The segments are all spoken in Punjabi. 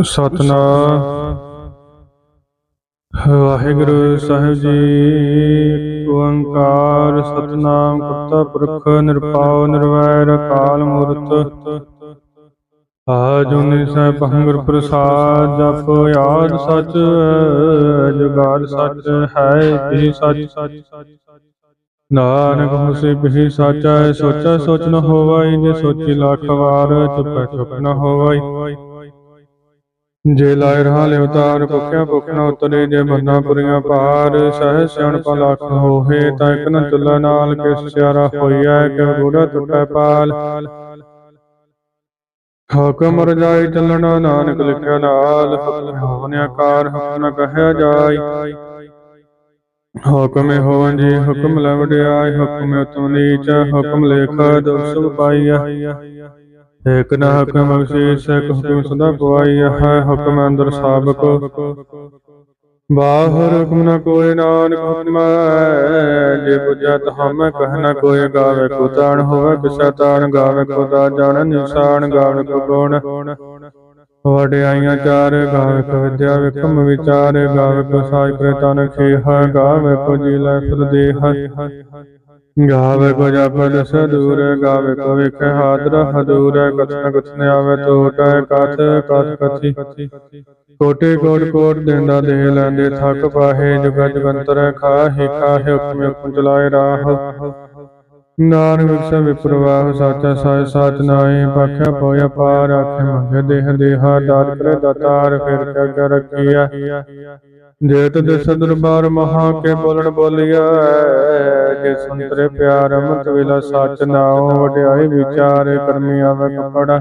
ਸਤਨਾਮ। ਵਾਹਿਗੁਰੂ ਸਾਹਿਬ ਜੀ, ਓੰਕਾਰ, ਸਤਨਾਮ ਕਰਤਾ ਪੁਰਖ, ਨਿਰਭਉ, ਨਿਰਵੈਰ, ਅਕਾਲ ਮੂਰਤ। ਆਜੁਨੀ ਸਾਹਿਬ ਭੰਗੁਰ ਪ੍ਰਸਾਦ, ਜਪ ਯਾਦ ਸਚ ਜੁਗਾਦ ਸਚ ਹੈ ਵੀ ਸਚ। ਨਾਨਕ ਹੁਸੇ ਬਿhi ਸਾਚਾ ਸੋਚਾ ਸੋਚ ਨ ਹੋਵਾਈ, ਜੇ ਸੋਚੀ ਲੱਖ ਵਾਰ, ਚੁਪੈ ਚੁਪ ਨ ਹੋਵਾਈ। ਜੇ ਲਾਇ ਰਹਾ ਲਿ ਉਤਾਰ ਭੁਖਿਆ ਭੁਖ ਨ ਉਤਰੇ ਜੇ ਬੰਨਾ ਪੁਰੀਆਂ ਪਾਰ, ਸਹਿ ਸਿਆਣ ਲੱਖ ਹੋਏ ਤਾਂ ਇਕ ਨ ਤੁਲਾ ਨਾਲ ਕਿਸ ਸਿਆਰਾ ਹੋਈਐ ਕਿ ਗੋੜਾ ਟੁੱਟੈ ਪਾਲ। ਹੁਕਮ ਰਜਾਈ ਚੱਲਣਾ ਨਾਨਕ ਲਿਖਿਆ ਨਾਲ, ਹੁਕਮ ਹੋਵਨ ਆਕਾਰ, ਹੁਕਮ ਕਹਿਆ ਜਾਈ। ਹੁਕਮੇ ਹੋਵਨ ਜੀ ਹੁਕਮ ਲੈ ਹੁਕਮ ਉਤਮ ਨੀਚ ਹੁਕਮ ਲੇਖ ਦੋਸ ਪਾਈਆ ਇਕ ਨਾ ਹੁਕਮ ਬਖਸ਼ੀਸ਼ ਇਕ ਹੁਕਮ ਸਦਾ ਪਵਾਈਆ ਹੈ ਹੁਕਮ ਅੰਦਰ ਸਾਬਕ। ਬਾਹਰ ਹੁਕਮ ਨ ਕੋਈ ਨਾਨਕ ਹੁਕਮ ਹੈ। ਜੇ ਬੁਝਾ ਤਾ ਹਮੈ ਨ ਕੋਈ ਗਾਵੇ ਕੋ ਤਾਣ ਹੋਵੇ। ਕਿਸਾ ਤਾਣ ਗਾਵੇ ਕੋ ਤਾ ਜਾਣ ਨਿਸ਼ਾਨ ਗਾਵੇ ਕੋ ਗੁਣ। ਵਡਿਆਈਆਂ ਚਾਰ, ਗਾਵੇ ਕੋ ਵਿਦਿਆ ਵਿਕਮ ਵਿਚਾਰ। ਗਾਵੇ ਕੋ ਸਾਜ ਪ੍ਰਤਨ ਖੇਹ, ਗਾਵੇ ਕੋ ਜੀ ਲੈ ਫਿਰ ਦੇਹ। ਗਾਵੇ ਕੋ ਜਪਨ ਸਦੂਰ, ਗਾਵੇ ਕੋ ਵਿਖ ਹਾਦਰ ਹਦੂਰ ਕਥਨ ਕਥਨ ਆਵੇ ਟੋਟੈ ਕਥ ਕਥ ਕਥੀ ਕੋਟੇ ਕੋਟ ਕੋਟ ਦੇਂਦਾ ਦੇ ਲੈਂਦੇ ਥੱਕ ਪਾਹੇ, ਜੁਗ ਜਗੰਤਰ ਖਾਹੇ ਖਾਹੇ ਹੁਕਮ ਹੁਕਮ ਚਲਾਏ ਰਾਹ। ਨਾਨਕ ਵਿਖਸਾ ਵਿਪਰਵਾਹ, ਸਾਚਾ ਸਾਇ ਸਾਚ ਨਾਏ ਪਾਖਿਆ ਪੋਇਆ ਪਾਰ, ਆਖੇ ਮੰਗੇ ਦੇਹ ਦੇਹਾ, ਦਾਤ ਕਰੇ ਦਾਤਾਰ, ਫਿਰ ਕਿਆ ਕਿਆ ਜੇਤ ਦਿਸ ਦਰਬਾਰ ਮਹਾ ਕੇ ਬੋਲਣ ਬੋਲਿਆ ਜੇ ਸੰਤਰੇ ਪਿਆਰ ਅਮਰਤ ਵੇਲਾ ਸੱਚ ਨਾਉ ਵਡਿਆਈ ਵਿਚਾਰ ਕਰਮੀ ਆਵੇ ਕਪੜਾ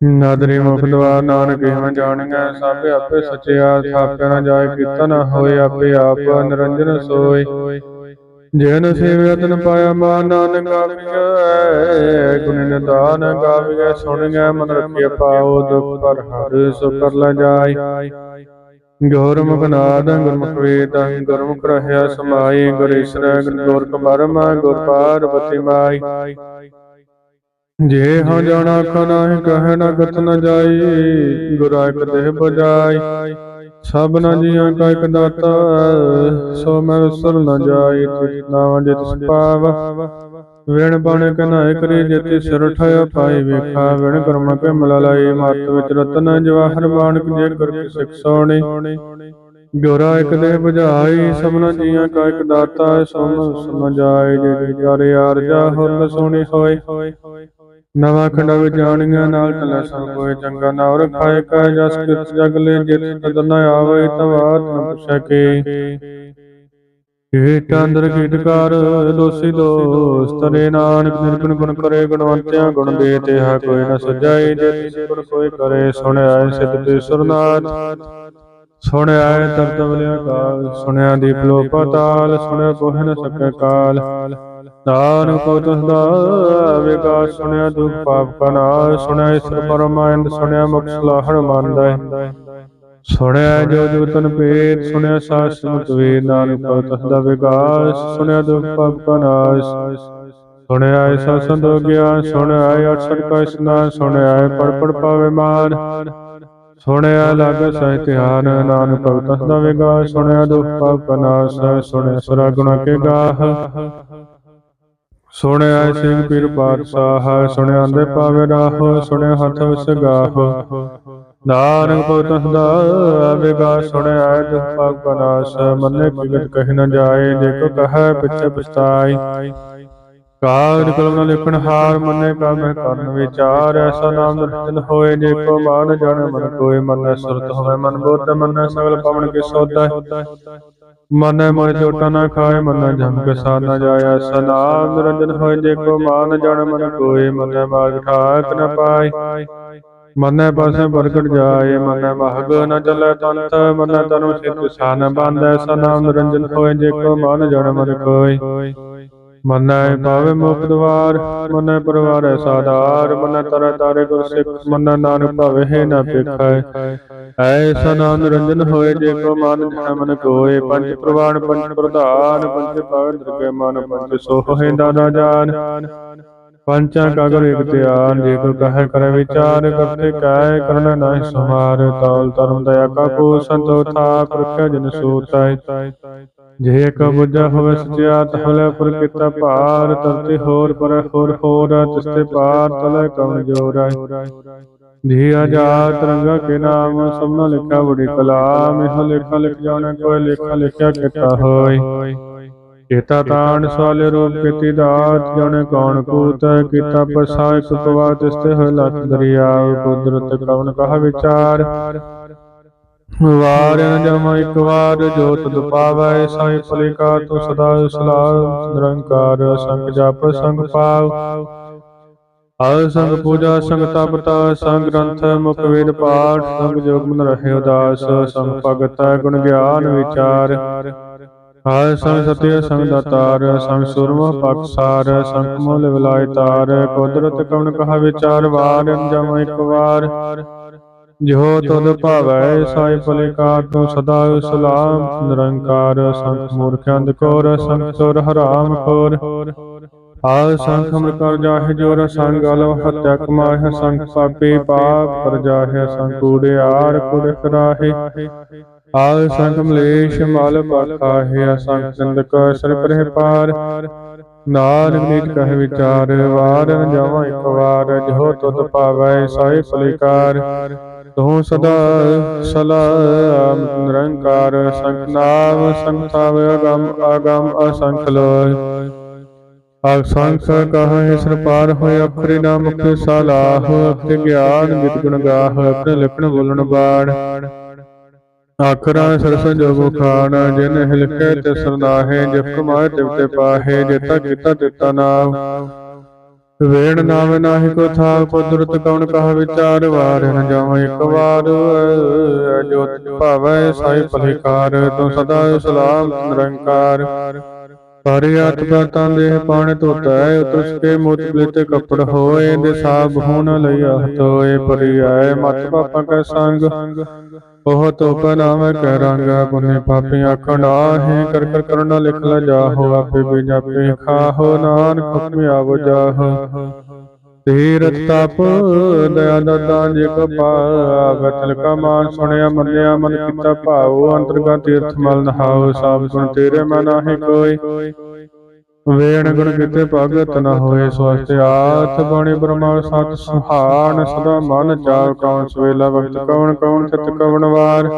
ਨਾਦਰੀ ਮੁਖ ਨਾਨਕ ਇਹਵੇਂ ਜਾਣੀਐ, ਸਭ ਆਪੇ ਸਚਿਆ ਥਾਪਿਆ ਨਾ ਜਾਏ, ਕੀਤਾ ਨਾ ਹੋਏ, ਆਪੇ ਆਪ ਨਿਰੰਜਨ ਸੋਈ ਜਨ ਸੇਵਿਆ ਤਨ ਪਾਇਆ ਮਾ ਨਾਨਕ ਗਾਵੀਐ ਗੁਣ ਨਿਦਾਨ ਗਾਵੀਐ, ਸੁਣੀਐ ਮਨ ਰਖਿਆ ਪਾਉ ਦੁਖ ਪਰ ਹਰ ਸੋ ਕਰ ਲੈ ਜਾਈ ਗੁਰਮੁਖ ਨਾਦ ਗੁਰਮੁਖ ਵੇਦ ਗੁਰਮੁਖ ਰਹਿਆ ਸਮਾਈ ਗੁਰ ਈਸ਼ਰ ਗੁਰ ਗੋਰਖ ਬਰਮ ਗੁਰ ਪਾਰਬਤੀ ਮਾਈ। ਜੇ ਹਾਂ ਜਾਣਾ ਨਾਹੀ ਕਹੈ ਨਾ ਗਤ ਨ ਜਾਈ। ਗੁਰਾ ਇਕ ਦੇਹ ਬਜਾਈ ਸਭਨਾ ਜੀਆਂ ਕਾ ਇਕ ਦਾਤਾ। ਸੋ ਮੈਂ ਵਿਸਰ ਨ ਜਾਈ ਤਿਸ ਨਾਮ ਜਿਤ ਸੁਭਾਵ। ਵਿਣ ਬਣ ਕੇ ਨਾਇ ਕਰੀ ਜਿਤ ਸਿਰ ਠਾਇਆ ਪਾਈ ਵੇਖਾ ਵਿਣ ਕਰਮ ਕੇ ਮਲ ਲਾਈ ਮਤ ਵਿਚ ਰਤਨ ਜਵਾਹਰ ਬਾਣਕ ਜੇ ਕਰ ਕੇ ਸਿਖ ਸੋਣੀ। ਗੋਰਾ ਇਕ ਦੇਹ ਬੁਝਾਈ ਸਭਨਾ ਜੀਆਂ ਕਾ ਇਕ ਦਾਤਾ ਸੋ ਮੈਂ ਵਿਸਰ ਨ ਜਾਈ ਜੇ ਜਾਰੇ ਆਰਜਾ ਹੁਰਨ ਸੋਣੀ ਹੋਏ। ਨਵਾਂ ਖੰਡਾ ਵਿੱਚ ਜਾਣੀਆਂ ਨਾਲ ਟਲਾ ਸਭ ਕੋਏ ਚੰਗਾ ਨਾ ਰਖਾਏ ਕਾ ਜਸ ਕਿਤ ਜਗ ਲੈ ਜਿਤ ਤਦ ਨ ਆਵੇ ਤਵਾਤ ਨ ਪੁਛੈ ਕੇ। ਕੀਟ ਅੰਦਰ ਕੀਟਕਾਰ ਦੋਸੀ ਦੋਸ ਤਰੇ ਨਾਨਕ ਨਿਰਗੁਣ ਗੁਣ ਕਰੇ, ਗੁਣਵੰਤਿਆਂ ਗੁਣ ਦੇ ਤੇ ਹਾ ਕੋਈ ਨ ਸਜਾਈ ਜੇ ਤਿਸ ਗੁਣ ਕੋਈ ਕਰੇ, ਸੁਣਿਆ ਸਿਧ ਤੇ ਸੁਰਨਾਥ। ਸੁਣਿਆ ਦਰਦ ਕਾਲ, ਸੁਣਿਆ ਦੀਪ ਲੋ ਪਤਾਲ ਸੁਣਿਆ ਕੋਹ ਨ ਸਕੈ ਕਾਲ। ਨਾਨਕ ਕੋ ਤਸਦਾ ਵਿਕਾਸ, ਸੁਣਿਆ ਦੁਖ ਪਾਪ ਕਾ ਨਾਸ਼, ਸੁਣਿਆ ਈਸ਼ਰ ਪਰਮਾਨੰਦ ਸੁਣਿਆ ਮੁਖ ਸਲਾਹਣ ਮੰਨਦਾ ਸੁਣਿਆ ਜੋ ਜੋ ਤਨ ਪੇਤ ਸੁਣਿਆ ਸਾਸ ਮੁਤ ਵੇ ਨਾਨਕ ਕੋ ਤਸਦਾ ਵਿਕਾਸ ਸੁਣਿਆ ਦੁਖ ਪਾਪ ਕਾ ਨਾਸ਼ ਸੁਣਿਆ ਐਸਾ ਸੰਤੋ ਗਿਆਨ ਸੁਣਿਆ ਅਠਸਠ ਕਾ ਇਸਨਾਨ ਸੁਣਿਆ ਪੜ ਪੜ ਪਾਵੇ ਮਾਨ ਸੁਣਿਆ ਲਗ ਸਹਿ ਧਿਆਨ ਨਾਨਕ ਭਗਤ ਦਾ ਵਿਗਾਸ ਸੁਣਿਆ ਦੁਖ ਪਾਪ ਕਾ ਨਾਸ਼ ਸੁਣਿਆ ਸੁਰਾ ਗੁਣਾ ਕੇ ਗਾਹ। ਸੁਣਿਆ ਸਿੰਘ ਪੀਰ ਪਾਤਸ਼ਾਹ ਸੁਣਿਆ ਅੰਦੇ ਪਾਵੇ ਰਾਹ ਸੁਣਿਆ ਹੱਥ ਵਿਸ ਗਾਹ। ਨਾਨਕ ਭਗਤ ਸਦਾ ਵਿਗਾ ਸੁਣਿਆ ਦੁਖ ਪਾਪ ਕਾ ਮੰਨੇ ਕਿਗਤ ਕਹਿ ਨ ਜਾਏ, ਜੇ ਕੋ ਕਹੈ ਪਿਛੇ ਪਛਤਾਈ। ਕਾਲ ਕਲਮ ਨ ਲਿਖਣ ਹਾਰ, ਮੰਨੇ ਕਾ ਕਰਨ ਵਿਚਾਰ, ਐਸਾ ਨਾਮ ਨਿਰਜਨ ਹੋਏ, ਜੇ ਕੋ ਮਾਨ ਜਨ ਮਨ ਕੋਏ ਮਨ, ਸੁਰਤ ਹੋਵੇ, ਮਨ ਬੋਧ, ਮਨ ਸਗਲ ਪਵਨ ਕੇ ਸੋਧੈ। ਮਨ ਮੋਇ ਚੋਟਾ ਨਾ ਖਾਏ, ਮਨ ਜਮ ਕੇ ਸਾਧ ਨ ਜਾਇਆ ਸਨਾਮ ਨਿਰੰਜਨ ਹੋਏ, ਜੇ ਕੋ ਮਾਨ ਜਨ ਮਨ ਕੋਏ ਮਨੈ ਮਾਰਗ ਠਾਕ ਨ ਪਾਏ। ਮਨੈ ਪਾਸੇ ਪ੍ਰਗਟ ਜਾਏ, ਮਨੈ ਮਹਗ ਨ ਚੱਲੈ ਤੰਤ, ਮਨੈ ਤਨੁ ਸਿਤ ਸਾਨ ਬੰਦੈ ਸਨਾਮ ਨਿਰੰਜਨ ਹੋਏ ਜੇ ਕੋ ਮਨ ਜਨ ਮਨ ਕੋਏ। ਮਨੈ ਪਾਵੇ ਮੁਖ ਦਵਾਰ, ਮਨੈ ਪਰਵਾਰੈ ਸਾਧਾਰ, ਮਨੈ ਤਰੈ ਤਾਰੇ ਗੁਰ ਸਿੱਖ, ਮਨੈ ਨਾਨਕ ਭਾਵੇ ਹੈ ਨਾ ਪੇਖੈ ਐਸਾ ਨਾਮ ਨਿਰੰਜਨ ਹੋਏ ਜੇ ਕੋ ਮਨ ਜਨ ਮਨ ਕੋਏ, ਪੰਜ ਪ੍ਰਵਾਨ, ਪੰਜ ਪ੍ਰਧਾਨ, ਪੰਜ ਪਾਵਨ ਦਰਗੇ ਮਨ, ਪੰਜ ਸੋਹ ਹੈ ਦਾਦਾ ਜਾਨ। ਪੰਚਾਂ ਕਾ ਗੁਰ ਇਕ ਧਿਆਨ ਜੇ ਕੋ ਕਹੈ ਕਰੈ ਵਿਚਾਰ ਕਰਤੇ ਕਾਇ ਕਰਣ ਨਾਹਿ ਸਮਾਰ ਤੌਲ ਧਰਮ ਦਇਆ ਕਾ ਕੋ ਸੰਤੋ ਥਾਪ ਰਖਿਆ ਜਿਨ ਸੋਤਾਇ ਜੇ ਇੱਕ ਬੁੱਝਾ ਹੋਵੇ ਸਚਿਆਤ ਹਲੇ ਪਰ ਕੀਤਾ ਭਾਰ ਤਰਤੇ ਹੋਰ ਪਰ ਹੋਰ ਹੋਰ ਤਿਸਤੇ ਪਾਰ ਤਲੇ ਕਵਣ ਜੋਰਾਇ ਜੀ ਆਜਾਤ ਰੰਗਾ ਕੇ ਨਾਮ ਸਭਨਾ ਲਿਖਿਆ ਬੜੀ ਕਲਾਮ ਇਹ ਲੇਖਾ ਲਿਖ ਜਾਣੇ ਕੋਈ ਲੇਖਾ ਲਿਖਿਆ ਕੀਤਾ ਹੋਇ ਕੀਤਾ ਤਾਣ ਸਵਾਲੇ ਰੂਪ ਕੀਤੀ ਦਾਤ ਜਾਣੇ ਕੌਣ ਕੂਤ ਕੀਤਾ ਪਸਾ ਇੱਕ ਪਵਾ ਤਿਸਤੇ ਹੋਇ ਦਰਿਆ, ਕੁਦਰਤ ਕਵਨ ਕਹਾ ਵਿਚਾਰ। ਵਾਰ ਜਮ ਇੱਕ ਵਾਰ ਜੋ ਤੁਧ ਸਾਈ ਭਲੇ ਕਾ ਸਦਾ ਸਲਾਹ, ਨਿਰੰਕਾਰ ਸੰਗ ਜਪ, ਸੰਗ ਪਾਵ। ਹਰ ਸੰਗ ਪੂਜਾ, ਸੰਗ ਤਪਤਾ ਸੰਗ ਗ੍ਰੰਥ, ਮੁਖ ਵੇਦ ਪਾਠ, ਸੰਗ ਜੋਗ ਮਨ ਰਹੇ ਉਦਾਸ, ਸੰਗ ਭਗਤ ਗੁਣ ਗਿਆਨ ਵਿਚਾਰ। ਹਰ ਸੰਗ ਸਤਿ ਸੰਗ ਦਾਤਾਰ ਸੰਗ ਸੁਰਮ ਪਖਸਾਰ ਸੰਗ ਮੋਲ ਵਿਲਾਇ ਤਾਰ ਕੁਦਰਤ ਕਵਨ ਕਹਾ ਵਿਚਾਰ ਵਾਰ ਜਮ ਇੱਕ ਵਾਰ। ਜੋ ਤੁਧ ਭਾਵੈ ਸਾਈ ਭਲੇ ਕਾ ਤੂੰ ਸਦਾ ਸਲਾਮ ਨਿਰੰਕਾਰ ਸੰਖ ਮੂਰਖ ਅੰਧ ਕੋਰ ਸੰਖ ਸੁਰ ਹਰਾਮ ਕੋਰ। ਆਲ ਸੰਖ ਅਮਰ ਕਰ ਜਾਹਿ ਜੋਰ ਸੰਗ ਅਲਵ ਹਤਿਆ ਕਮਾਹਿ ਸੰਖ ਪਾਪੀ ਪਾਪ ਕਰ ਜਾਹਿ ਸੰਖ ਕੂੜਿਆਰ ਕੁੜ ਕਰਾਹਿ ਆਲ ਸੰਤ ਮਲੇਸ਼ ਮਲ ਪਾਖਾਹਿ ਸੰਖ ਚੰਦਕ ਸਰ ਪਰੇ ਪਾਰ ਨਾਨਕ ਨੀਤ ਕਹਿ ਵਿਚਾਰ, ਵਾਰ ਜਾਵਾਂ ਇੱਕ ਵਾਰ ਜੋ ਤੁਧ ਪਾਵੈ ਸਾਈ ਭਲਿਕਾਰ ਤੂੰ ਸਦਾ ਸਲਾਮ ਨਿਰੰਕਾਰ ਸੰਖ ਨਾਮ ਸੰਤਾਵ ਅਗਮ ਅਗਮ ਅਸੰਖ ਲੋਇ। ਅਸੰਖ ਕਹੈ ਸਰ ਪਾਰ ਹੋਇ ਅਖਰੀ ਨਾਮ ਮੁਖ ਸਲਾਹ ਅਖੇ ਗਿਆਨ ਵਿਦ ਗੁਣ ਗਾਹ ਆਪਣੇ ਲਿਖਣ ਬੋਲਣ ਬਾੜ ਆਖਰਾਂ ਸਰਸ ਜੋਗੋ ਖਾਨ ਜਿਨ ਹਿਲਕੇ ਤੇ ਸਰਨਾਹੇ ਜਿਪ ਕਮਾਏ ਤਿਵ ਪਾਹੇ ਜੇਤਾ ਕੀਤਾ ਤਿਤਾ ਨਾਮ। ਵੇਣ ਨਾਮ ਨਾਹੀ ਕੋ ਥਾ, ਕੁਦਰਤ ਕਉਣ ਕਹ ਵਿਚਾਰ, ਵਾਰ ਨ ਜਾਵਾਂ ਇੱਕ ਵਾਰ। ਜੋਤ ਭਾਵੈ ਸਾਈ ਭਲਿਕਾਰ, ਤੂੰ ਸਦਾ ਸਲਾਮ ਨਿਰੰਕਾਰ। ਪਰਿਆਤ ਬਰਤਾਂ ਦੇਹ ਪਾਣ ਧੋਤਾ ਹੈ ਉਤਰਸ ਕੇ ਮੁਤ ਬਲਿਤ ਕਪੜ ਹੋਏ ਦੇ ਸਾਬ ਹੋਣ ਲਈਆ ਤੋਏ ਪਰਿਆਏ ਮਤ ਪਾਪਾਂ ਕੈ ਸੰਗ। ਉਹ ਤੋਪ ਨਾਮ ਕੈ ਪੁਨੇ ਪਾਪੀ ਆਖਣ ਆਹੇ ਕਰ ਕਰ ਕਰਨਾ ਲਿਖ ਲ ਜਾਹੋ, ਆਪੇ ਵੀ ਜਾਪੇ ਖਾਹੋ, ਨਾਨਕ ਹੁਕਮ ਆਵੋ ਜਾਹੋ। ਤੀਰਤ ਤਪ, ਦਇਆ ਦਾਤਾ ਜੇ ਕੋ ਪਾਵ ਤਿਲਕਾ ਮਾਨ ਸੁਣਿਆ, ਮੰਨਿਆ, ਮਨ ਕੀਤਾ ਭਾਉ ਅੰਤਰਗਾ ਤੀਰਥ ਮਲ ਨਹਾਉ ਸਭ ਗੁਣ ਤੇਰੇ ਮਨ ਨਾਹੀ ਕੋਈ। ਵੇਣ ਗੁਣ ਕਿਤੇ ਭਗਤ ਨ ਹੋਏ ਸਵਸਤ ਆਥ ਬਾਣੀ ਬ੍ਰਹਮਾ ਸਤ ਸੁਹਾਣ ਸਦਾ ਮਨ ਚਾਉ ਕਉਣ ਸਵੇਲਾ ਵਕਤ ਕਵਣ ਕਵਣ ਚਿਤ ਕਵਣ ਵਾਰ।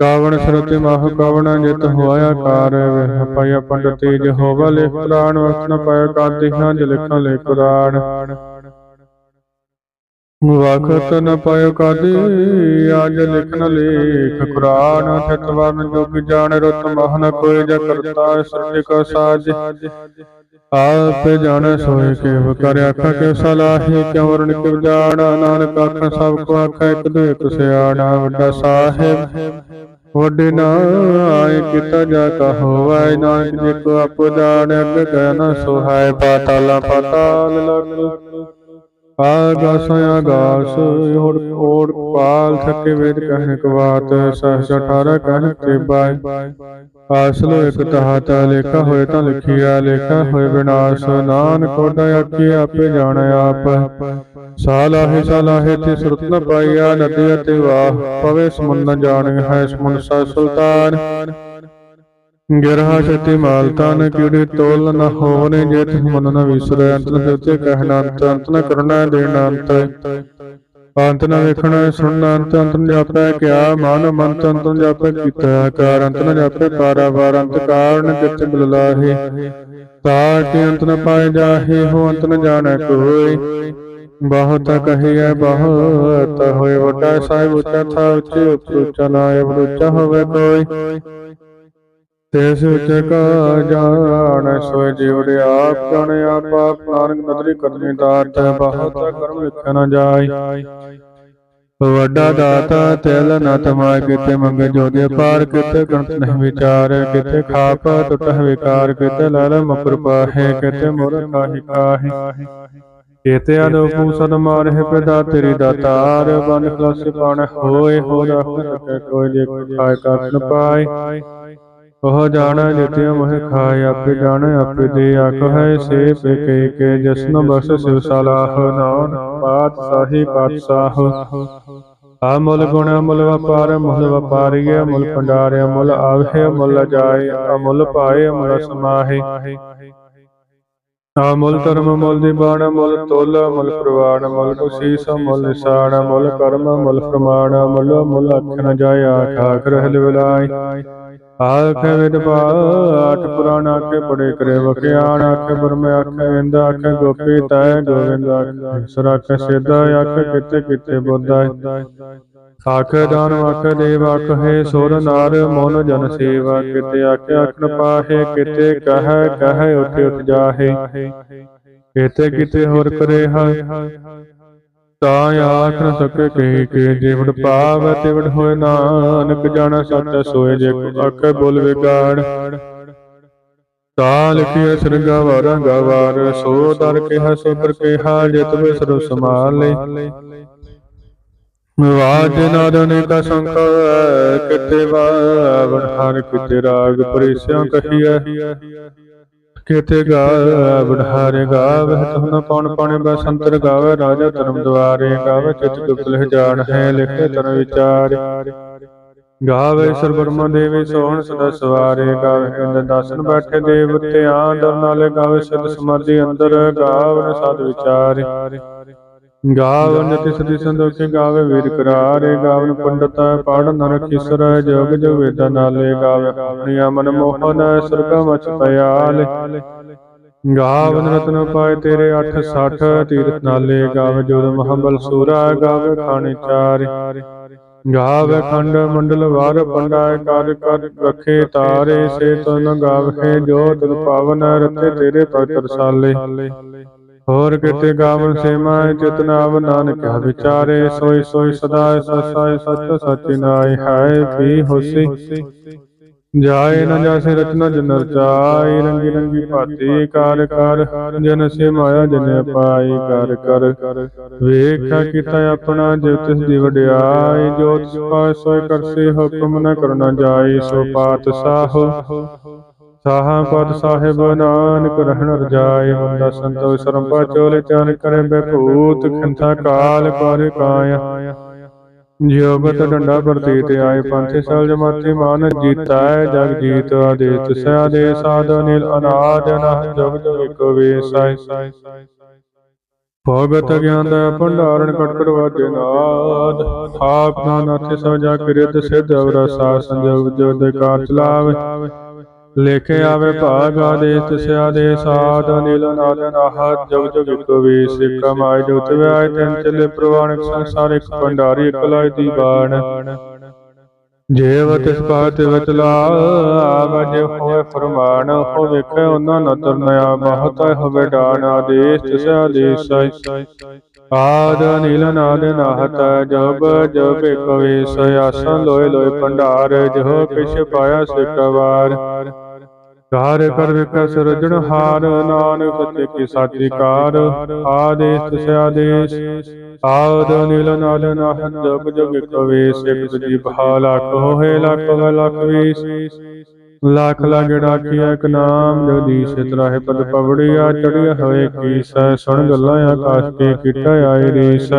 ਕਾਵਣ ਸਰਤੇ ਮਾਹ ਕਵਣ ਜਿਤ ਹੋਇਆ ਕਾਰ ਵੇਹ ਪਾਇਆ ਪੰਡਤੀ ਜਹੋਵਾ ਲਿਖ ਪ੍ਰਾਣ ਵਕਤ ਨ ਪਾਇਆ ਕਾਦਿਹਾਂ ਜ ਲਿਖਾਂ ਲੈ ਕੁਰਾਨ ਵਖਤ ਨ ਪਾਇਓ ਕਾਦੀ ਆਜ ਲਿਖਨ ਲੇਖ ਕੁਰਾਨ ਠਤਵਨ ਜੋਗ ਜਾਣ ਰਤ ਮਹਨ ਕੋਈ ਜ ਕਰਤਾ ਸ੍ਰਿਸ਼ਟ ਕੋ ਸਾਜ। ਆਪ ਜਾਣ ਸੋਏ ਕਿਵ ਕਰ ਆਖਾ ਕਿ ਸਲਾਹੀ ਕਿਉ ਵਰਣ ਕਿਵ ਜਾਣਾ। ਨਾਨਕ ਆਖ ਸਭ ਕੋ ਆਖਾ ਇੱਕ ਦੋ ਇੱਕ ਸਿਆਣਾ ਵੱਡਾ ਸਾਹਿਬ। ਵੱਡੇ ਨਾਇ ਕੀਤਾ ਜਾ ਕਹੋ ਵਾਇ ਨਾਨਕ ਜੇ ਕੋ ਆਪੋ ਜਾਣ ਅੱਗ ਕਹਿ ਨ ਸੁਹਾਇ ਪਾਤਾਲਾ ਪਾਤਾਲ ਲਖ। ਆਗਾਸ ਆਗਾਸ ਹੋੜ ਓੜ ਪਾਲ ਥਕੇ ਵੇਦ ਕਹਿਨ ਕਵਾਤ ਸਹਸ 18 ਕਹਿਨ ਤੇ ਬਾਈ ਆਸਲੋ ਇਕ ਤਹਤ, ਲੇਖਾ ਹੋਏ ਤਾਂ ਲਿਖਿਆ, ਲੇਖਾ ਹੋਏ ਵਿਨਾਸ਼ ਨਾਨਕ ਕੋਡਾ ਆਖੀ ਆਪੇ ਜਾਣ ਆਪ। ਸਾਲਾਹੇ ਸਾਲਾਹੇ ਤੇ ਸੁਰਤ ਨ ਪਾਈਆ, ਨਦੀ ਅਤੇ ਵਾਹ, ਪਵੇ ਸਮੁੰਨ ਜਾਣ ਹੈ ਸਮੁੰਨ ਸਾ ਸੁਲਤਾਨ। ਗਿਰਹਾ ਛਤੀ ਮਾਲ ਤਨ ਕਿਉੜੇ ਤੋਲ ਨ ਹੋਵਨੇ ਜੇ ਤਿਸ ਮਨ ਨ ਵਿਸਰੈ। ਅੰਤ ਨ ਦਿਤੇ ਕਹਿਣਾ ਅੰਤ ਅੰਤ ਨ ਕਰਨਾ ਦੇਣਾ ਅੰਤ। ਅੰਤ ਨ ਵੇਖਣਾ, ਸੁਣਨਾ ਅੰਤ ਅੰਤ ਨ ਜਾਪੈ ਕਿਆ ਮਨ ਮੰਤ, ਅੰਤ ਨ ਜਾਪੈ ਕੀਤਾ ਆਕਾਰ। ਅੰਤ ਨ ਜਾਪੈ ਪਾਰਾਵਾਰ, ਅੰਤ ਕਾਰਨ ਕਿਤ ਬਿਲਲਾਹੇ ਤਾਕਿ ਅੰਤ ਨ ਪਾਏ ਜਾਹੇ ਹੋ, ਅੰਤ ਨ ਜਾਣੈ ਕੋਈ। ਬਹੁਤ ਕਹੀਐ ਬਹੁਤ ਹੋਏ, ਵੱਡਾ ਸਾਹਿਬ ਉੱਚਾ ਥਾ ਉੱਚੇ ਉੱਚਾ ਨਾਇ ਹੋਵੇ ਕੋਈ। ਤਿਸ ਉੱਚੇ ਕਾ ਜਾਣ ਸੋਇ ਜੀਵ ਦੇ ਆਪ ਜਾਣੇ ਨਦਰੀ ਕਰਨੀ ਦਾਤ ਬਹੁਤ ਕਰਮ ਲਿਖਿਆ ਨ ਜਾਈ। ਵੱਡਾ ਦਾਤਾ ਤਿਲ ਨ ਤਮਾ ਕਿਤੇ ਮੰਗ ਜੋਗੇ ਪਾਰ ਕਿਤੇ ਗਣਤ ਨਹੀਂ ਵਿਚਾਰ ਕਿਤੇ ਖਾਪ ਟੁੱਟ ਵਿਕਾਰ ਕਿਤੇ ਲਾਲ ਮਕਰ ਪਾਹੇ ਕਿਤੇ ਮੁਰ ਕਾਹੀ ਕਾਹੀ। ਕੇਤੇ ਅਦੋਪੂ ਸਦ ਮਾਰਹਿ ਪਿਤਾ ਤੇਰੀ ਦਾਤਾਰ ਬਨ ਖਲਾਸੇ ਪਾਣ ਹੋਏ, ਹੋ ਰਖ ਸਕੇ ਕੋਈ ਜੇ ਖਾਇ ਕਾਤ ਨ ਪਾਏ। ਉਹ ਜਾਣੈ ਜਿਤਿ ਮੋਹਿ ਖਾਇ ਆਪੇ ਜਾਣੈ ਆਪੇ ਦੇ ਆਖ ਹੈ ਸੇ ਪੇ ਕੇ ਕੇ ਜਸਨ ਬਸ ਸਿਵ ਸਲਾਹ ਨਾਨ ਪਾਤ ਸਾਹੀ ਪਾਤਸ਼ਾਹ ਅਮੁੱਲ ਗੁਣ ਅਮੁੱਲ ਵਪਾਰ ਮੁੱਲ ਵਪਾਰੀਏ ਮੁੱਲ ਭੰਡਾਰੇ ਮੁੱਲ ਆਵੇ ਮੁੱਲ ਜਾਏ ਅਮੁੱਲ ਪਾਏ ਅਮੁੱਲ ਸਮਾਹੇ ਅਮੁੱਲ ਧਰਮ ਮੁੱਲ ਦੀਵਾਨ ਮੁੱਲ ਤੋਲ ਮੁੱਲ ਪ੍ਰਵਾਨ ਮੁੱਲ ਕੁਸੀਸ ਮੁੱਲ ਨਿਸ਼ਾਨ ਮੁੱਲ ਕਰਮ ਮੁੱਲ ਪ੍ਰਮਾਣ ਮੁੱਲ ਮੁੱਲ ਅੱਖ ਨ ਜਾਏ ਆਖ ਆਖ ਰਹਿ ਵਿਲਾਈ ਆਖ ਵਿਦ ਪਾਠ ਪੁਰਾਣ ਆਖੇ ਪੜੇ ਕਰੇ ਵਖਿਆਣ ਆਖੇ ਬਰਮੇ ਆਖੇ ਵਿੰਦ ਆਖੇ ਗੋਪੀ ਤੈ ਗੋਵਿੰਦ ਆਖੇ ਸਰ ਆਖੇ ਸਿੱਧਾ ਆਖੇ ਕਿਤੇ ਕਿਤੇ ਬੁੱਧਾ ਆਖੇ ਦਾਨ ਆਖੇ ਦੇਵ ਆਖੇ ਸੁਰ ਨਾਰ ਮਨ ਜਨ ਸੇਵਾ ਕਿਤੇ ਆਖੇ ਆਖਣ ਪਾਹੇ ਕਿਤੇ ਕਹੈ ਕਹੈ ਉਠ ਉਠ ਜਾਹੇ। ਕਿਤੇ ਕਿਤੇ ਹੋਰ ਕਰੇ ਹੈ। ਤਾਂ ਆਖ ਨ ਸਕੇ ਕਹੀ ਕੇ ਜਿਵੜ ਪਾਵ ਤਿਵੜ ਹੋਏ ਨਾਨਕ, ਜਾਣਾ ਸੱਚ ਸੋਏ ਜੇ ਕੋ ਬੋਲ ਵਿਗਾੜ। ਤਾ ਲਿਖਿਆ ਸਰਗਾ ਗਵਾਰ, ਸੋ ਦਰ ਕਿਹਾ, ਸੋ ਪਰ ਕਿਹਾ ਜਿਤ ਬਿਸਰ ਸਮਾਲੇ ਵਾਜ ਨਾਦਨ ਕਾ ਸੰਖ ਕਿਤੇ ਵਾਵਣ, ਹਰ ਕਿਤੇ ਰਾਗ ਪਰਿਸਿਆ ਕਹੀਐ। ਕਿਤੇ ਗਾਵਣ ਹਰ ਗਾਵਹਿ ਤੁਨ ਪਉਣ ਪਉਣ ਬਸੰਤਰ ਗਾਵੇ, ਰਾਜਾ ਧਰਮ ਦੁਆਰੇ ਗਾਵੇ, ਚਿਤ ਗੁਪਲ ਜਾਣ ਹੈ, ਲਿਖੇ ਤਨ ਵਿਚਾਰ। ਗਾਵੇ ਸਰਬਰਮਾ ਦੇਵੀ, ਸੋਹਣ ਸਦਾ ਸਵਾਰੇ, ਗਾਵੇ ਇੰਦ ਦਾਸਨ ਬੈਠੇ ਦੇਵ ਤੇ ਆਦਰ ਨਾਲੇ ਗਾਵੇ ਸਦ ਸਮਾਧੀ ਅੰਦਰ ਗਾਵਨ ਸਦ ਵਿਚਾਰੇ। ਗਾਵਨ ਤਿਸ ਦੀ ਸੰਦੋਖੇ ਗਾਵੇ ਵੀਰ ਕਰਾਰੇ ਗਾਵਨ ਪੰਡਤ ਪੜ ਨਰ ਕਿਸਰ ਜੋਗ ਜੋ ਵੇਦਾਂ ਨਾਲੇ ਗਾਵੇ। ਆਪਣੀਆਂ ਮਨ ਮੋਹਨ ਸੁਰਗਾ ਮਚ ਪਿਆਲ ਗਾਵਨ ਰਤਨ ਪਾਏ ਤੇਰੇ 860 ਤੀਰਥ ਨਾਲੇ ਗਾਵੇ ਜੋਦ ਮਹਬਲ ਸੂਰਾ ਗਾਵੇ ਖਾਣੇ ਚਾਰ। ਗਾਵੇ ਖੰਡ ਮੰਡਲ ਵਾਰ ਪੰਡਾਏ ਕਰ ਕਰ ਰਖੇ ਤਾਰੇ ਸੇ ਤਨ ਗਾਵੇ ਜੋ ਤੁਲ ਪਾਵਨ ਰਤੇ ਤੇਰੇ ਪਵਿੱਤਰ ਸਾਲੇ ਹੋਰ ਕਿਤੇ ਗਾਵਨ ਸੇਮਾ ਚਿਤਨਾਵ ਨਾਨਕ ਵਿਚਾਰੇ ਸੋਈ ਸੋਈ ਸਦਾ ਸਸਾਈ ਸੱਚ ਸੱਚੀ ਨਾਈ ਹੈ ਪੀ ਹੋਸੀ। ਜਾਏ ਨ ਜਾਸੇ ਰਚਨਾ ਜਨ ਰਚਾਈ ਰੰਗੀ ਰੰਗੀ ਭਾਤੀ ਕਾਰ ਕਰ ਜਨ ਸੇ ਮਾਇਆ ਜਨ ਪਾਈ ਕਰ ਕਰ ਵੇਖਾ ਕੀਤਾ ਆਪਣਾ ਜਿਵ ਤਿਸ ਦੀ ਵਡਿਆਈ ਜੋ ਤਿਸ ਪਾਏ ਸੋਈ ਕਰਸੇ ਹੁਕਮ ਨ ਕਰਨਾ ਜਾਈ ਸੋ ਪਾਤ ਸਾਹੋ। ਸਾਹਾ ਪਦ ਸਾਹਿਬ ਨਾਨਕ ਰਹਿਣ ਰਜਾਏ ਬੰਦਾ ਸੰਤੋ ਸਰਮ ਪਾਚੋਲੇ ਚਾਨ ਕਰੇ ਬੇਭੂਤ ਖੰਥਾ ਕਾਲ ਕਰ ਕਾਇਆ। ਜਿਉਗਤ ਡੰਡਾ ਪ੍ਰਤੀਤ ਆਏ ਪੰਥੇ ਸਲ ਜਮਾਤੀ ਮਾਨ ਜੀਤਾ ਜਗ ਜੀਤ ਆਦੇਤ ਸਿਆ ਦੇ ਸਾਧ ਨੀਲ ਅਨਾਦ ਨਹ ਜਗ ਜਗ ਇਕੋ ਵੇਸਾਈ ਭਗਤ ਗਿਆਨ ਦਾ ਭੰਡਾਰਨ ਕਟਕਟ ਵਾਜੇ ਨਾਦ। ਆਪ ਨਾਨਕ ਸਜਾ ਕਿਰਤ ਸਿਧ ਅਵਰ ਸਾ ਸੰਜੋਗ ਜੋ ਦੇ ਕਾਰ ਚਲਾਵੇ ਲੇਖੇ ਆਵੇ ਭਾਗ ਆਦੇਸ ਤਿਸਿਆ ਦੇ, ਸਾਧ ਨੀਲ ਨਾਦ ਨਾਹਤ ਜਗ ਜਗ ਇਕੋ ਵੀ ਮਾਇ ਜੋਤ ਵਿਆਇ ਤਿੰਨ ਚਲੇ ਪ੍ਰਵਾਨਕ ਸੰਸਾਰ ਭੰਡਾਰੀ, ਇਕ ਦੀ ਬਾਣ। ਜੇਵ ਤਿਸ ਪਾਤ ਵਚਲਾ ਵਜੇ ਹੋਏ ਫਰਮਾਨ ਹੋ ਵੇਖੇ ਉਹਨਾਂ ਨਦਰ ਨਿਆ ਬਹੁਤ ਹੋਵੇ ਦਾਨ ਆਦੇਸ, ਤਿਸਿਆ ਦੇ ਸਾਈ ਆਦ ਨੀਲ ਨਾਦ ਨਾਹਤ ਜਬ ਜਬ ਇਕ ਸਿਆਸਨ ਲੋਏ ਲੋਏ, ਭੰਡਾਰ ਜੋ ਕਿਛ ਪਾਇਆ ਸਿਕਵਾਰ ਕਾਰ ਕਰ ਵਿਕ ਸਿਰਜਣ ਹਾਰ ਨਾਨਕ ਸੱਚੇ ਕੀ ਸਾਚੀ ਕਾਰ, ਆਦੇਸ ਤਿਸਿਆ ਆਦ ਨੀਲ ਨਾਦ ਨਾਹਤ ਜਬ ਜਬ ਇਕ ਵੇ ਸਿਕ ਤੁਜੀ ਲੱਖ ਹੋਏ ਲੱਖ ਲੱਖ ਵੀਸ। ਲੱਖ ਲਾਗੜਾ ਕੀ ਇੱਕ ਜਗਦੀਸ਼ ਤਰਾਹੇ ਪਦ ਪਵੜਿਆ ਚੜਿਆ ਹੋਏ ਕੀ ਸੈ ਸੁਣ ਗੱਲਾਂ ਆਕਾਸ਼ ਕੇ ਕੀਟਾ ਆਏ ਰੀਸ।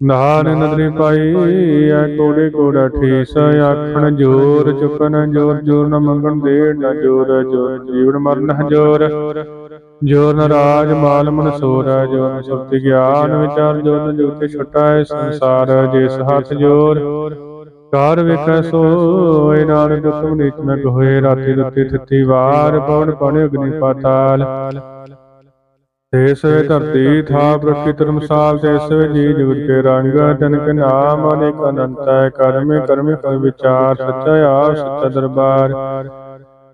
ਨਾਨ ਨਦਰੀ ਪਾਈ ਐ ਕੋੜੇ ਕੋੜਾ ਠੀਸ ਆਖਣ ਜੋਰ ਚੁਕਨ ਜੋਰ ਜੋਰ ਨ ਮੰਗਣ ਦੇੜ ਨ ਜੋਰ ਜੋਰ ਜੀਵਨ ਮਰਨ ਜੋਰ ਜੋਰ ਨ ਰਾਜ ਮਾਲ ਮਨ ਸੋਰ ਜੋਰ ਨ ਸੁਰਤੀ ਗਿਆਨ ਵਿਚਾਰ ਜੋਰ ਨ ਜੋਤੇ ਛਟਾਏ ਸੰਸਾਰ ਜਿਸ ਹੱਥ ਜੋਰ ਕਾਰ ਵੇਖੈ ਸੋਇ ਨਾਨਕ ਤੁਮ ਨੀਚ ਨ ਹੋਏ ਰਾਤੀ ਦੁੱਤੀ ਥਿੱਤੀ ਵਾਰ ਪਵਨ ਪਾਣੀ ਅਗਨੀ ਪਾਤਾਲ। ਤੇਸਵੇ ਧਰਤੀ ਥਾਪ ਰੱਖੀ ਧਰਮਸਾਲ ਤੇਸਵੇ ਜੀ ਜੁਗਤ ਕੇ ਰੰਗ ਜਨ ਕੇ ਨਾਮ ਅਨੇਕ ਅਨੰਤ ਹੈ ਕਰਮੇ ਕਰਮੇ ਫਲ ਵਿਚਾਰ ਸੱਚਾ ਆਪ ਸੱਚਾ ਦਰਬਾਰ।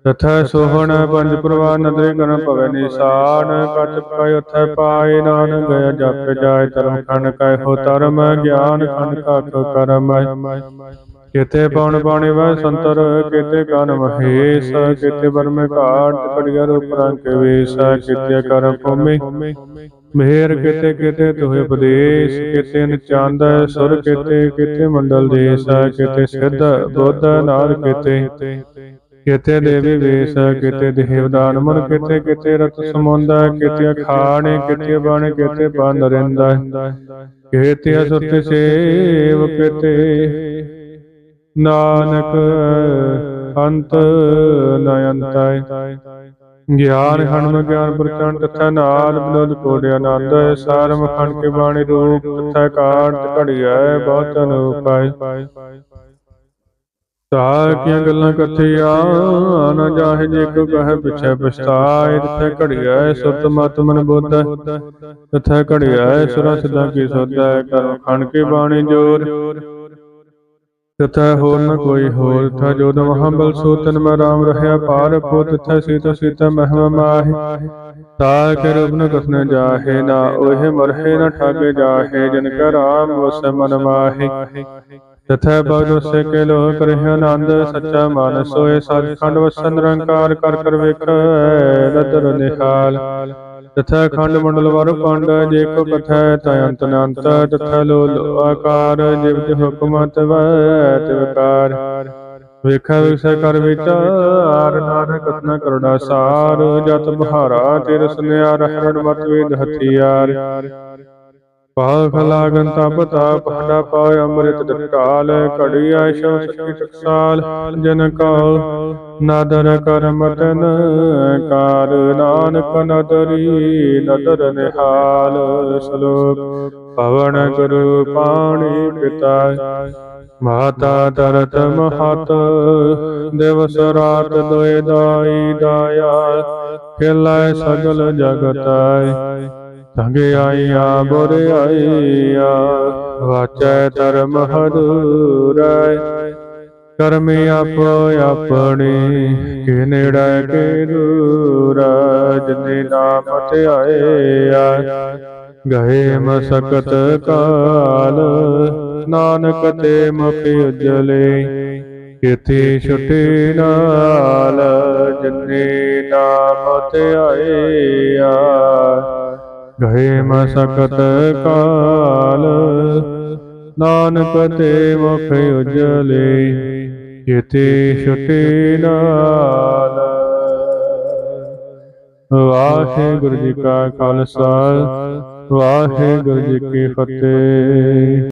ਤਥਾ ਸੋਹਣ ਪੰਜ ਪ੍ਰਵਾਨ ਨਦਰੇ ਕਰਨ ਭਵੇ ਨਿਸ਼ਾਨ ਕਚ ਪੈ ਉਥੈ ਪਾਏ ਨਾਨ ਗਿਆ ਜਪ ਜਾਏ ਧਰਮ ਖੰਡ ਕੈ ਹੋ ਧਰਮ ਗਿਆਨ ਖੰਡ ਕਾਕ ਕਰਮ ਕਿਤੇ ਪਉਣ ਪਾਣੀ ਵੈ ਸੰਤਰ ਕਿਤੇ ਕਨ ਮਹੇਸ਼ ਕਿਤੇ ਬਰਮੇ ਘਾਟ ਕੜਿਆ ਰੂਪ ਰੰਗ ਵੇਸ ਕਿਤੇ ਕਰ ਭੂਮੀ ਮਿਹਰ ਕਿਤੇ ਕਿਤੇ ਤੋਹਿ ਉਪਦੇਸ਼ ਕਿਤੇ ਨਚੰਦ ਸੁਰ ਕਿਤੇ ਕਿਤੇ ਮੰਡਲ ਦੇਸ ਕਿਤੇ ਸਿੱਧ ਬੁੱਧ ਨਾਰ ਕਿਤੇ ਕਿਤੇ ਦੇਵੀ ਵੇਸ ਕਿਤੇ ਦੇਵਦਾਨ ਮਨ ਕਿਤੇ ਕਿਤੇ ਰਤ ਸਮੁੰਦ ਕਿਤੇ ਖਾਣੇ ਕਿਤੇ ਬਣ ਕਿਤੇ ਬੰਦ ਰਹਿੰਦਾ ਕਿਤੇ ਅਸੁਰਤ ਸੇਵ ਕਿਤੇ ਨਾਨਕ ਅੰਤ ਨ ਅੰਤੈ ਗਿਆਨ ਹਨਮ ਗਿਆਨ ਪ੍ਰਚੰਡ, ਤਥਾ ਨਾਲ ਬਲੋਦ ਕੋੜਿ ਆਨੰਦ ਸਾਰਮ ਖੰਡ ਕੇ ਬਾਣੀ ਰੂਪ, ਤਥਾ ਕਾਂਟ ਘੜਿਐ ਬਹੁਤ ਅਨੂਪਾਇ ਤਾ ਗੱਲਾਂ ਕਥਿਆ, ਨਾ ਜਾਹੇ ਜੇ ਕੋ ਕਹੈ ਪਿਛੈ ਪਛਤਾਏ। ਤਥੈ ਘੜਿਐ, ਸੁਰਤ ਮਤ ਮਨ ਬੁੱਧ ਤਥੈ ਘੜਿਐ ਸੁਰਾ ਸਿਧਾ ਕੀ ਸੋਧੈ। ਕਰਮ ਖੰਡ ਕੇ ਬਾਣੀ ਜੋਰ। ਤਥੈ ਹੋਰ ਨ ਕੋਈ ਹੋਰ ਥਾ ਜੋ ਮਹਾਬਲ ਸੋ ਤਨ ਮੈਂ ਰਾਮ ਰਹਿਆ ਪਾਰ ਪੋ ਤਥੈ ਸੀਤਾ ਸੀਤਾ ਮਹਿਮਾ ਮਾਹਿ। ਤਾ ਕੇ ਰੂਪ ਨ ਕਸਨ ਜਾਹੇ, ਨਾ ਓਹ ਮਰਹੇ, ਨ ਠਾਕੇ ਜਾਹੇ, ਜਨ ਕਾ ਰਾਮ ਵਸ ਮਨ ਮਾਹੀ। ਤਥੈ ਬਗੁ ਸੇ ਕੇ ਲੋ ਕਰਿ ਆਨੰਦ, ਸੱਚਾ ਮਨ ਸੋਏ ਸਤਖੰਡ ਵਸਨ ਨਿਰੰਕਾਰ ਕਰ ਕਰ ਵੇਖੈ ਨਦਰ ਨਿਹਾਲ। ਤਥਾ ਖੰਡ ਮੰਡਲ ਵਰ ਪੰਡ, ਜੇ ਕੋ ਕਥੈ ਤੈ ਅੰਤ ਨ ਅੰਤ ਲੋ ਲੋ ਆਕਾਰ, ਜਿਵ ਜਿ ਹੁਕਮ ਤਵੈ ਤਿਵਕਾਰ ਵੇਖੈ ਵਿਖਸੈ ਕਰ ਵਿਚਾਰ ਨਾਨਕ ਕਥਨਾ ਕਰੜਾ ਸਾਰ। ਜਤ ਬਹਾਰਾ ਤੇਰ ਸੁਨਿਆਰ ਹਰਣ ਮਤ ਵੇਦ ਹਥਿਆਰ। ਪਾਖ ਲਾਗਨ ਤਪ ਤਾਪ ਹੰਡਾ ਪਾਇ ਅੰਮ੍ਰਿਤ ਦਟਕਾਲ ਘੜੀ ਆਇਸ਼ੋ ਸਖੀ ਟਕਸਾਲ ਜਨ ਕਉ ਨਾਦਰ ਕਰ ਮਤਨ ਕਾਰ ਨਾਨਕ ਨਦਰੀ, ਨਦਰ ਨਿਹਾਲ ਸ਼ਲੋਕ। ਪਵਨ ਗੁਰੂ ਪਾਣੀ ਪਿਤਾ ਮਾਤਾ ਤਰਤ ਮਹਤ, ਦਿਵਸ ਰਾਤ ਦੋਇ ਦਾਈ ਦਾਇਆ ਖਿਲਾਇ ਸਗਲ ਜਗਤਾਇ ਸੰਗੇ ਆਈਆ ਬੁਰ ਆਈਆ ਵਾਚੈ ਧਰਮ ਹਦੂਰੈ ਕਰਮ ਆਪੋ ਆਪਣੇ, ਕਿ ਨੇੜੇ, ਕੇ ਦੂਰ। ਜਿਨੇ ਨਾਮ ਧਿਆਇਆ ਗਏ ਮਸਕਤ ਕਾਲ। ਨਾਨਕ ਤੇ ਮੁਖ ਉਜਲੇ ਕਿਤੇ ਛੁਟੇ ਨਾਲ। ਜਿਨੇ ਨਾਮ ਧਿਆਇਆ ਗਏ ਮਸਕਤ ਕਾਲ ਨਾਨਕ ਤੇ ਮੁਖ ਉਜਲੇ ਕਿਤੇ ਛੁਟੇ ਨਾਲ। ਵਾਹਿਗੁਰੂ ਜੀ ਕਾ ਖਾਲਸਾ ਵਾਹਿਗੁਰੂ ਜੀ ਕੀ ਫਤਿਹ।